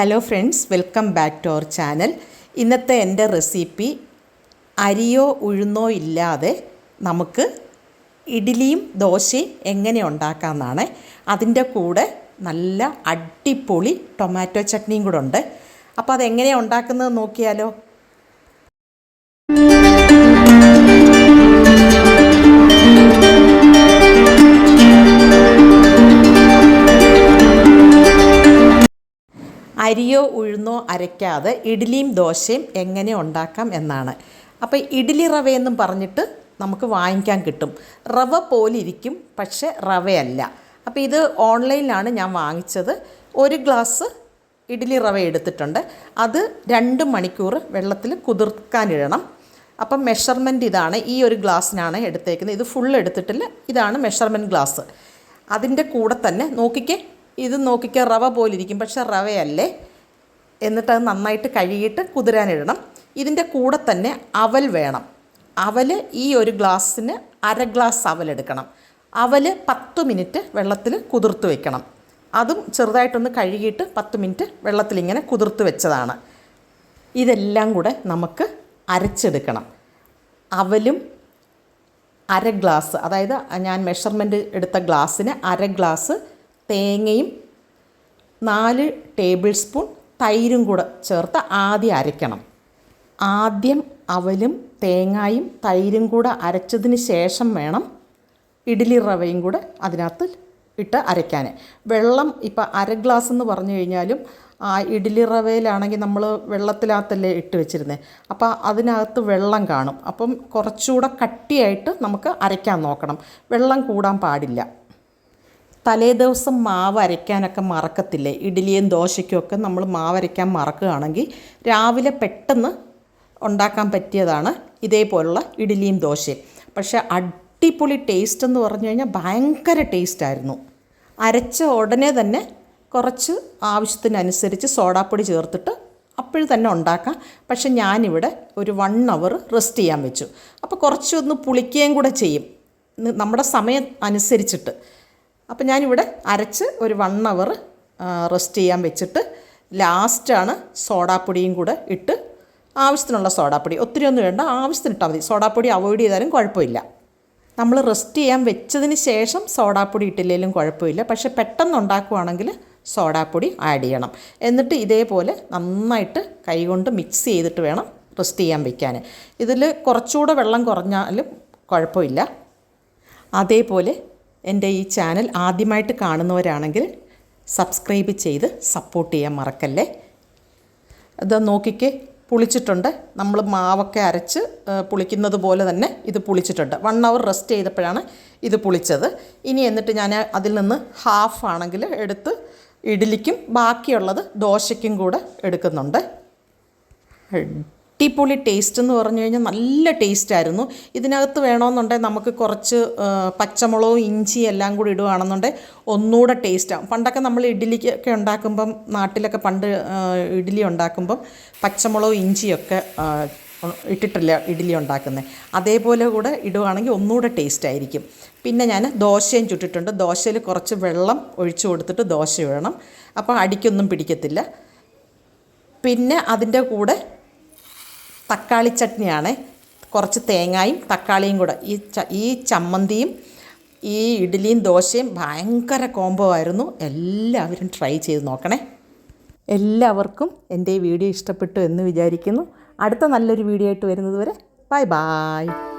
Hello friends welcome back to our channel ഇന്നത്തെ എന്റെ recipe അരിയോ ഉഴുന്നോ ഇല്ലാതെ നമുക്ക് ഇഡ്ഡലിയും ദോശയും എങ്ങനെ ഉണ്ടാക്കാമെന്നാണ്. അതിന്റെ കൂടെ നല്ല അടിപൊളി ടൊമാറ്റോ ചട്നിയും കൂടെ ഉണ്ട്. അപ്പോൾ അതെങ്ങനെയാണ് ഉണ്ടാക്കുന്നത് നോക്കിയാലോ? അരിയോ ഉഴുന്നോ അരയ്ക്കാതെ ഇഡ്ഡലിയും ദോശയും എങ്ങനെ ഉണ്ടാക്കാം എന്നാണ്. അപ്പോൾ ഇഡ്ഡലി റവയെന്നും പറഞ്ഞിട്ട് നമുക്ക് വാങ്ങിക്കാൻ കിട്ടും. റവ പോലിരിക്കും പക്ഷേ റവയല്ല. അപ്പോൾ ഇത് ഓൺലൈനിലാണ് ഞാൻ വാങ്ങിച്ചത്. ഒരു ഗ്ലാസ് ഇഡ്ഡലി റവ എടുത്തിട്ടുണ്ട്. അത് രണ്ട് മണിക്കൂർ വെള്ളത്തിൽ കുതിർക്കാനിടണം അപ്പം മെഷർമെന്റ് ഇതാണ് ഈ ഒരു ഗ്ലാസ്സിനാണ് എടുത്തേക്കുന്നത്. ഇത് ഫുൾ എടുത്തിട്ടില്ല. ഇതാണ് മെഷർമെന്റ് ഗ്ലാസ്. അതിന്റെ കൂടെ തന്നെ നോക്കിക്കേ. ഇത് നോക്കിക്കാൻ റവ പോലിരിക്കും. പക്ഷെ റവയല്ലേ? എന്നിട്ട് അത് നന്നായിട്ട് കഴുകിയിട്ട് കുതിരാനിടണം. ഇതിന്റെ കൂടെ തന്നെ അവൽ വേണം. അവൽ ഈ ഒരു ഗ്ലാസ്സിന് അര ഗ്ലാസ് അവൽ എടുക്കണം അവൽ പത്ത് മിനിറ്റ് വെള്ളത്തിൽ കുതിർത്ത് വെക്കണം. അതും ചെറുതായിട്ടൊന്ന് കഴുകിയിട്ട് പത്ത് മിനിറ്റ് വെള്ളത്തിൽ ഇങ്ങനെ കുതിർത്ത് വെച്ചതാണ്. ഇതെല്ലാം കൂടെ നമുക്ക് അരച്ചെടുക്കണം. അവലും അര ഗ്ലാസ് അതായത് ഞാൻ മെഷർമെന്റ് എടുത്ത ഗ്ലാസ്സിന് അര ഗ്ലാസ് തേങ്ങയും നാല് ടേബിൾ സ്പൂൺ തൈരും കൂടെ ചേർത്ത് ആദ്യം അരയ്ക്കണം. ആദ്യം അവലും തേങ്ങായും തൈരും കൂടെ അരച്ചതിന് ശേഷം വേണം ഇഡ്ഡലി റവയും കൂടെ അതിനകത്ത് ഇട്ട് അരയ്ക്കാൻ. വെള്ളം ഇപ്പം അര ഗ്ലാസ് എന്ന് പറഞ്ഞു കഴിഞ്ഞാലും ആ ഇഡ്ഡലി റവയിലാണെങ്കിൽ നമ്മൾ വെള്ളത്തിനകത്തല്ലേ ഇട്ട് വെച്ചിരുന്നത് അപ്പോൾ അതിനകത്ത് വെള്ളം കാണും. അപ്പം കുറച്ചുകൂടെ കട്ടിയായിട്ട് നമുക്ക് അരയ്ക്കാൻ നോക്കണം. വെള്ളം കൂടാൻ പാടില്ല. തലേ ദിവസം മാവ് അരയ്ക്കാനൊക്കെ മറക്കത്തില്ലേ? ഇഡ്ഡലിയും ദോശയ്ക്കുമൊക്കെ നമ്മൾ മാവ് അരയ്ക്കാൻ മറക്കുകയാണെങ്കിൽ രാവിലെ പെട്ടെന്ന് ഉണ്ടാക്കാൻ പറ്റിയതാണ് ഇതേപോലുള്ള ഇഡ്ഡലിയും ദോശയും. പക്ഷേ അടിപൊളി ടേസ്റ്റ് എന്ന് പറഞ്ഞു കഴിഞ്ഞാൽ ഭയങ്കര ടേസ്റ്റായിരുന്നു അരച്ച ഉടനെ തന്നെ കുറച്ച് ആവശ്യത്തിനനുസരിച്ച് സോഡാപ്പൊടി ചേർത്തിട്ട് അപ്പോഴും തന്നെ ഉണ്ടാക്കാം. പക്ഷെ ഞാനിവിടെ ഒരു വൺ അവർ റെസ്റ്റ് ചെയ്യാൻ വെച്ചു. അപ്പോൾ കുറച്ചൊന്ന് പുളിക്കുകയും കൂടെ ചെയ്യും. നമ്മുടെ സമയം അനുസരിച്ചിട്ട്. അപ്പോൾ ഞാനിവിടെ അരച്ച് ഒരു വൺ അവർ റെസ്റ്റ് ചെയ്യാൻ വെച്ചിട്ട് ലാസ്റ്റാണ് സോഡാപ്പൊടിയും കൂടെ ഇട്ട് ആവശ്യത്തിനുള്ള സോഡാപ്പൊടി. ഒത്തിരി ഒന്നും വേണ്ട ആവശ്യത്തിന് ഇട്ടാൽ മതി. സോഡാപ്പൊടി അവോയ്ഡ് ചെയ്താലും കുഴപ്പമില്ല. നമ്മൾ റെസ്റ്റ് ചെയ്യാൻ വെച്ചതിന് ശേഷം സോഡാപ്പൊടി ഇട്ടില്ലെങ്കിലും കുഴപ്പമില്ല. പക്ഷേ പെട്ടെന്ന് ഉണ്ടാക്കുവാണെങ്കിൽ സോഡാപ്പൊടി ആഡ് ചെയ്യണം. എന്നിട്ട് ഇതേപോലെ നന്നായിട്ട് കൈകൊണ്ട് മിക്സ് ചെയ്തിട്ട് വേണം റെസ്റ്റ് ചെയ്യാൻ വെക്കാൻ. ഇതിൽ കുറച്ചുകൂടെ വെള്ളം കുറഞ്ഞാലും കുഴപ്പമില്ല. അതേപോലെ എന്റെ ഈ ചാനൽ ആദ്യമായിട്ട് കാണുന്നവരാണെങ്കിൽ സബ്സ്ക്രൈബ് ചെയ്ത് സപ്പോർട്ട് ചെയ്യാൻ മറക്കല്ലേ? ഇത് നോക്കിക്കേ പുളിച്ചിട്ടുണ്ട്. നമ്മൾ മാവൊക്കെ അരച്ച് പുളിക്കുന്നത് പോലെ തന്നെ ഇത് പുളിച്ചിട്ടുണ്ട്. വൺ അവർ റെസ്റ്റ് ചെയ്തപ്പോഴാണ് ഇത് പുളിച്ചത്. ഇനി എന്നിട്ട് ഞാൻ അതിൽ നിന്ന് ഹാഫ് ആണെങ്കിൽ എടുത്ത് ഇഡ്ഡലിക്കും ബാക്കിയുള്ളത് ദോശയ്ക്കും കൂടെ എടുക്കുന്നുണ്ട്. അടിപൊളി ടേസ്റ്റ് എന്ന് പറഞ്ഞു കഴിഞ്ഞാൽ നല്ല ടേസ്റ്റ് ആയിരുന്നു. ഇതിനകത്ത് വേണമെന്നുണ്ടെങ്കിൽ നമുക്ക് കുറച്ച് പച്ചമുളകും ഇഞ്ചി എല്ലാം കൂടി ഇടുകയാണെന്നുണ്ടെങ്കിൽ ഒന്നുകൂടെ ടേസ്റ്റാകും പണ്ടൊക്കെ നമ്മൾ ഇഡ്ഡലിക്കൊക്കെ ഉണ്ടാക്കുമ്പം നാട്ടിലൊക്കെ പണ്ട് ഇഡ്ഡലി ഉണ്ടാക്കുമ്പം പച്ചമുളകും ഇഞ്ചിയൊക്കെ ഇട്ടിട്ടില്ല ഇഡ്ഡലി ഉണ്ടാക്കുന്നത് അതേപോലെ കൂടെ ഇടുകയാണെങ്കിൽ ഒന്നുകൂടെ ടേസ്റ്റ് ആയിരിക്കും. പിന്നെ ഞാൻ ദോശയും ചുട്ടിട്ടുണ്ട്. ദോശയിൽ കുറച്ച് വെള്ളം ഒഴിച്ചു കൊടുത്തിട്ട് ദോശ വേണം അപ്പോൾ അടിക്കൊന്നും പിടിക്കത്തില്ല. പിന്നെ അതിന്റെ കൂടെ തക്കാളി ചട്നിയാണ്. കുറച്ച് തേങ്ങായും തക്കാളിയും കൂടെ. ഈ ഈ ചമ്മന്തിയും ഈ ഇഡ്ഡലിയും ദോശയും ഭയങ്കര കോംബോ ആയിരുന്നു. എല്ലാവരും ട്രൈ ചെയ്ത് നോക്കണേ. എല്ലാവർക്കും എന്റെ ഈ വീഡിയോ ഇഷ്ടപ്പെട്ടു എന്ന് വിചാരിക്കുന്നു. അടുത്ത നല്ലൊരു വീഡിയോ ആയിട്ട് വരുന്നത് വരെ ബൈ ബായ്